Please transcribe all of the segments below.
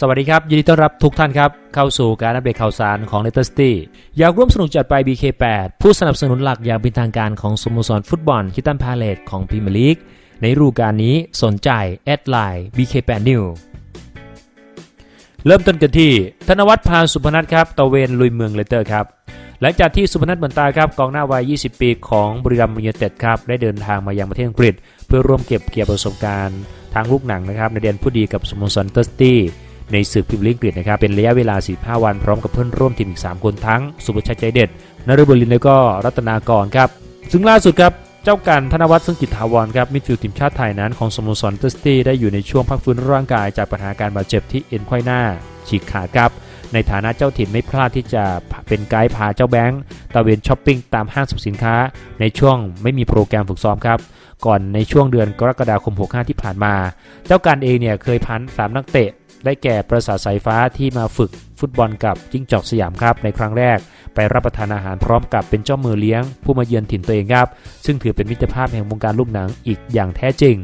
สวัสดีครับ ยินดีต้อนรับทุกท่านครับ เข้าสู่การอัปเดตข่าวสารของ l e t e r City อยากร่วมสนุกจัดไป BK8 ผู้สนับสนุนหลักอย่างเป็นทางการของสโมสรฟุตบอลคิตันพาเลตของพรีเมียร์ลีกในฤดูกาลนี้สนใจ แอดไลน์ BK8 New เริ่มต้นกันที่ ธนวัฒน์พานสุพนัทครับตะเวนลุยเมืองเลเตอร์ครับหลังจากที่สุพนัทเหมือนตาครับกองหน้าวัย 20 ปีของบริรัมย์ยูไนเต็ดครับได้เดินทางมายังประเทศอังกฤษ เพื่อร่วมเก็บเกี่ยวประสบการณ์ทางลูกหนังนะครับในเดือนผู้ดีกับสโมสรเตอร์สตี้ ในศึกพรีเมียร์ลีกอังกฤษนะครับเป็นระยะเวลา 45 วันพร้อมกับเพื่อนร่วมทีมอีก 3 คนทั้ง สุภชัยใจเด็ดนฤบดินและก็รัตนากรครับ ซึ่งล่าสุดครับเจ้ากันธนวัฒน์ซึ่งกิจถาวรครับมิดฟิลด์ทีมชาติไทยนั้นของสโมสรเตสตี้ได้อยู่ในช่วงพักฟื้นร่างกายจากปัญหาการบาดเจ็บที่เอ็นไขว้หน้า ฉีกขาดครับ ในฐานะเจ้าถิ่นไม่พลาดที่จะเป็นไกด์พาเจ้าแบงค์ตะเวนช้อปปิ้งตามห้างสรรพสินค้า ในช่วงไม่มีโปรแกรมฝึกซ้อมครับก่อนในช่วงเดือนกรกฎาคม 65 ที่ผ่านมา เจ้าการเองเนี่ยเคยพันสามนักเตะ ได้แก่ประสาทสายฟ้าที่มาฝึกฟุตบอลกับจิ้งจอกสยามครับในครั้งแรก ไปรับประทานอาหารพร้อมกับเป็นเจ้ามือเลี้ยง ผู้มาเยือนถิ่นตัวเองครับ ซึ่งถือเป็นมิตรภาพแห่งวงการลูกหนังอีกอย่างแท้จริง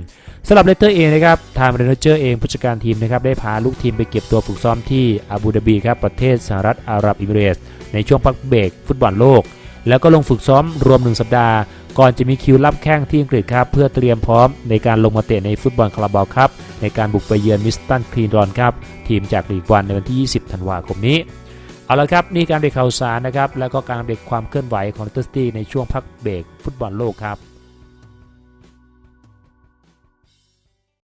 สำหรับเลสเตอร์เองนะครับทางเรนเจอร์เองผู้จัดการทีมนะครับได้พาลูกทีมไปเก็บตัวฝึกซ้อมที่อาบูดาบีครับประเทศสหรัฐอาหรับอิมิเรตส์ในช่วงพักเบรกฟุตบอลโลก แล้วก็ลงฝึกซ้อมรวม 1 สัปดาห์ ก่อนจะมีคิวรับแข้งที่อังกฤษครับ เพื่อเตรียมพร้อมในการลงมาเตะในฟุตบอลคาราบาวครับ ในการบุกไปเยือนมิสตันคลีนรอนครับ ทีมจากลีกวันในวันที่ 20 ธันวาคมนี้เอาละครับ นี่การเบรกข่าวสารนะครับ แล้วก็การเบรกความเคลื่อนไหวของเลสเตอร์สตี้ในช่วงพักเบรกฟุตบอลโลกครับ